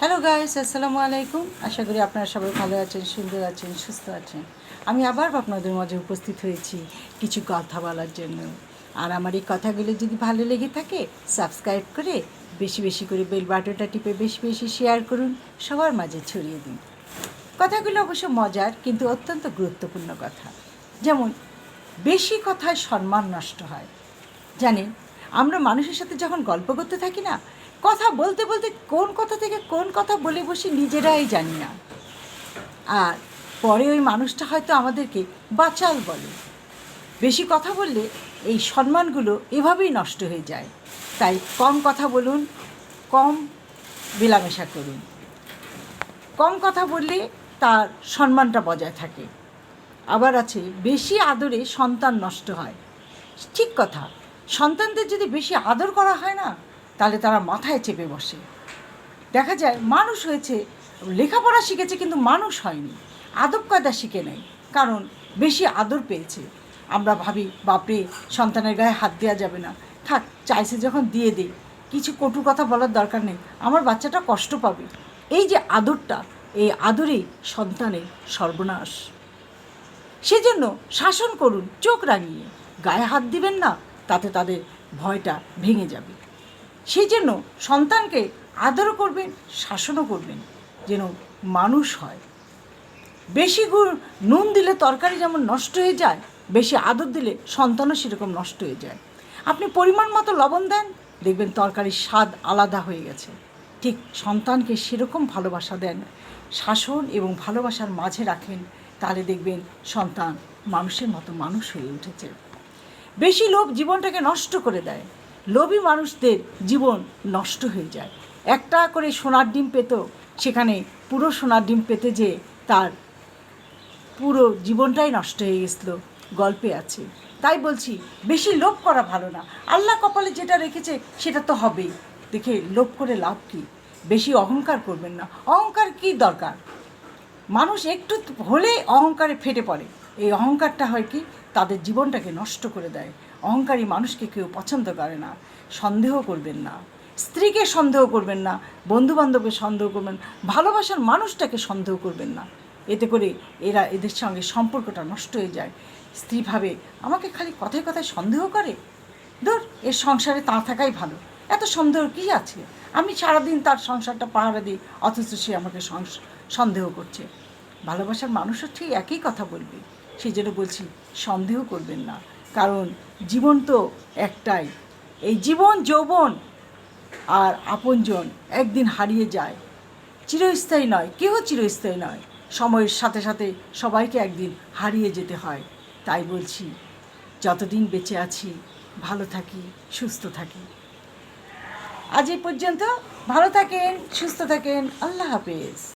Hello guys আসসালামু আলাইকুম আশা করি আপনারা সবাই ভালো আছেন, সুন্দর আছেন, সুস্থ আছেন। আমি আবার আপনাদের মাঝে উপস্থিত হয়েছি কিছু কথা বলার জন্য। আর আমার এই কথাগুলো যদি ভালো লেগে থাকে সাবস্ক্রাইব করে বেশি বেশি করে বেল বাটনটা টিপে বেশি বেশি শেয়ার করুন, সবার মাঝে ছড়িয়ে দিন। কথাগুলো অবশ্য মজার, কিন্তু অত্যন্ত গুরুত্বপূর্ণ কথা। যেমন, বেশি কথায় সম্মান নষ্ট হয়। জানেন, আমরা মানুষের সাথে যখন গল্প করতে থাকি না কথা বলতে বলতে কোন কথা থেকে কোন কথা বলে বসে নিজেরাই জানি না। আর পরে ওই মানুষটা হয়তো আমাদেরকে বাচাল বলে। বেশি কথা বললে এই সম্মানগুলো এভাবেই নষ্ট হয়ে যায়। তাই কম কথা বলুন, কম মেলামেশা করুন। কম কথা বললে তার সম্মানটা বজায় থাকে। আবার আছে, বেশি আদরে সন্তান নষ্ট হয়। ঠিক কথা, সন্তানদের যদি বেশি আদর করা হয় না তাহলে তারা মাথায় চেপে বসে। দেখা যায় মানুষ হয়েছে, লেখাপড়া শিখেছে কিন্তু মানুষ হয়নি। আদব কায়দা শিখে নেয়, কারণ বেশি আদর পেয়েছে। আমরা ভাবি, বাপরে, সন্তানের গায়ে হাত দেওয়া যাবে না। থাক, চাইছে যখন দিয়ে দিই। কিছু কটু কথা বলার দরকার নেই। আমার বাচ্চাটা কষ্ট পাবে। এই যে আদরটা, এই আদরেই সন্তানের সর্বনাশ। সেজন্য শাসন করুন, চোখ রাঙিয়ে। গায়ে হাত দিবেন না, তাতে তাদের ভয়টা ভেঙে যাবে। সেই জন্য সন্তানকে আদরও করবেন, শাসনও করবেন, যেন মানুষ হয়। বেশি গুড় নুন দিলে তরকারি যেমন নষ্ট হয়ে যায়, বেশি আদর দিলে সন্তানও সেরকম নষ্ট হয়ে যায়। আপনি পরিমাণ মতো লবণ দেন, দেখবেন তরকারির স্বাদ আলাদা হয়ে গেছে। ঠিক সন্তানকে সেরকম ভালোবাসা দেন, শাসন এবং ভালোবাসার মাঝে রাখেন, তাহলে দেখবেন সন্তান মানুষের মতো মানুষ হয়ে উঠেছে। বেশি লোভ জীবনটাকে নষ্ট করে দেয় লোভী মানুষদের জীবন নষ্ট হয়ে যায়। একটা করে সোনার ডিম পেত, সেখানে পুরো সোনার ডিম পেতে যে তার পুরো জীবনটাই নষ্ট হয়ে গেছিল, গল্পে আছে। তাই বলছি, বেশি লোভ করা ভালো না। আল্লাহ কপালে যেটা রেখেছে, সেটা তো হবেই। দেখে লোভ করে লাভ কী? বেশি অহংকার করবেন না। অহংকার কী দরকার? মানুষ একটু হলে অহংকারে ফেটে পড়ে। এই অহংকারটা হয় কি? তাদের জীবনটাকে নষ্ট করে দেয়। অহংকারী মানুষকে কেউ পছন্দ করে না, সন্দেহ করবেন না। স্ত্রীকে সন্দেহ করবেন না, বন্ধুবান্ধবকে সন্দেহ করবেন ভালোবাসার মানুষটাকে সন্দেহ করবেন না। এতে করে এরা এদের সঙ্গে সম্পর্কটা নষ্ট হয়ে যায়। স্ত্রী ভাবে, আমাকে খালি কথায় কথায় সন্দেহ করে? ধর, এর সংসারে তা থাকাই ভালো। এত সন্দেহ কী আছে? আমি সারাদিন তার সংসারটা পাহারা দিই, অথচ সে আমাকে সন্দেহ করছে। ভালোবাসার মানুষও ঠিক একই কথা বলবে। সেই জন্য বলছি সন্দেহ করবেন না। কারণ জীবন তো একটাই। এই জীবন, যৌবন আর আপনজন একদিন হারিয়ে যায়। চিরস্থায়ী নয় কেউ চিরস্থায়ী নয়। সময়ের সাথে সাথে সবাইকে একদিন হারিয়ে যেতে হয়। তাই বলছি, যতদিন বেঁচে আছি, ভালো থাকি, সুস্থ থাকি। আজ এই পর্যন্ত ভালো থাকেন, সুস্থ থাকেন। আল্লাহ হাফেজ।